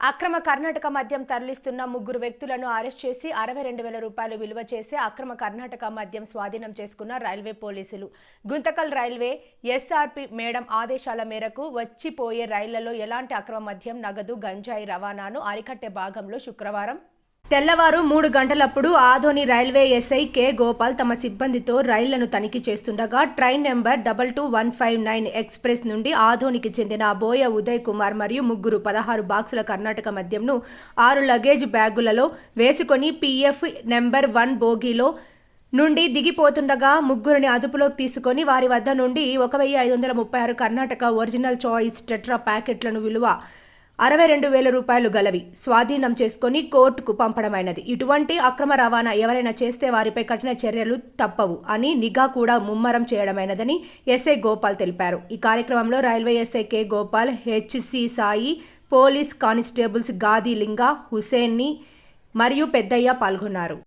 అక్రమ కర్ణాటక మద్యం తరలిస్తున్న ముగ్గురు వ్యక్తులను అరెస్ట్ చేసి అరవై రెండు వేల రూపాయలు విలువ చేసి అక్రమ కర్ణాటక మద్యం స్వాధీనం చేసుకున్న రైల్వే పోలీసులు. గుంతకల్ రైల్వే ఎస్ఆర్పి మేడం ఆదేశాల మేరకు వచ్చిపోయే రైళ్ళలో ఎలాంటి అక్రమ మద్యం నగదు గంజాయి రవాణాను అరికట్టే భాగంలో శుక్రవారం తెల్లవారు మూడు గంటలప్పుడు Adoni railway SI K Gopal తమ సిబ్బందితో రైళ్ళను తనిఖీ చేస్తుండగా train number double two one five nine express నుండి ఆధోనికి చెందిన బోయ ఉదయ్ కుమార్ మరియు ముగ్గురు పదహారు బాక్సుల కర్ణాటక మద్యంను ఆరు లగేజ్ బ్యాగులలో వేసుకొని పిఎఫ్ నెంబర్ వన్ బోగీలో నుండి దిగిపోతుండగా ముగ్గురిని అదుపులోకి తీసుకొని వారి వద్ద నుండి ఒక వెయ్యి ఐదు వందల ముప్పై ఆరు కర్ణాటక ఒరిజినల్ చాయిస్ టెట్రా ప్యాకెట్లను విలువ అరవై రెండు వేల రూపాయలు గలవి. స్వాధీనం చేసుకొని కోర్టుకు పంపడమైనది. ఇటువంటి అక్రమ రవాణా ఎవరైనా చేస్తే వారిపై కఠిన చర్యలు తప్పవు అని నిఘా కూడా ముమ్మరం చేయడమైనదని ఎస్ఐ గోపాల్ తెలిపారు. ఈ కార్యక్రమంలో railway SI K Gopal HC Sai police constables Gadi Linga హుసేన్ని మరియు పెద్దయ్య పాల్గొన్నారు.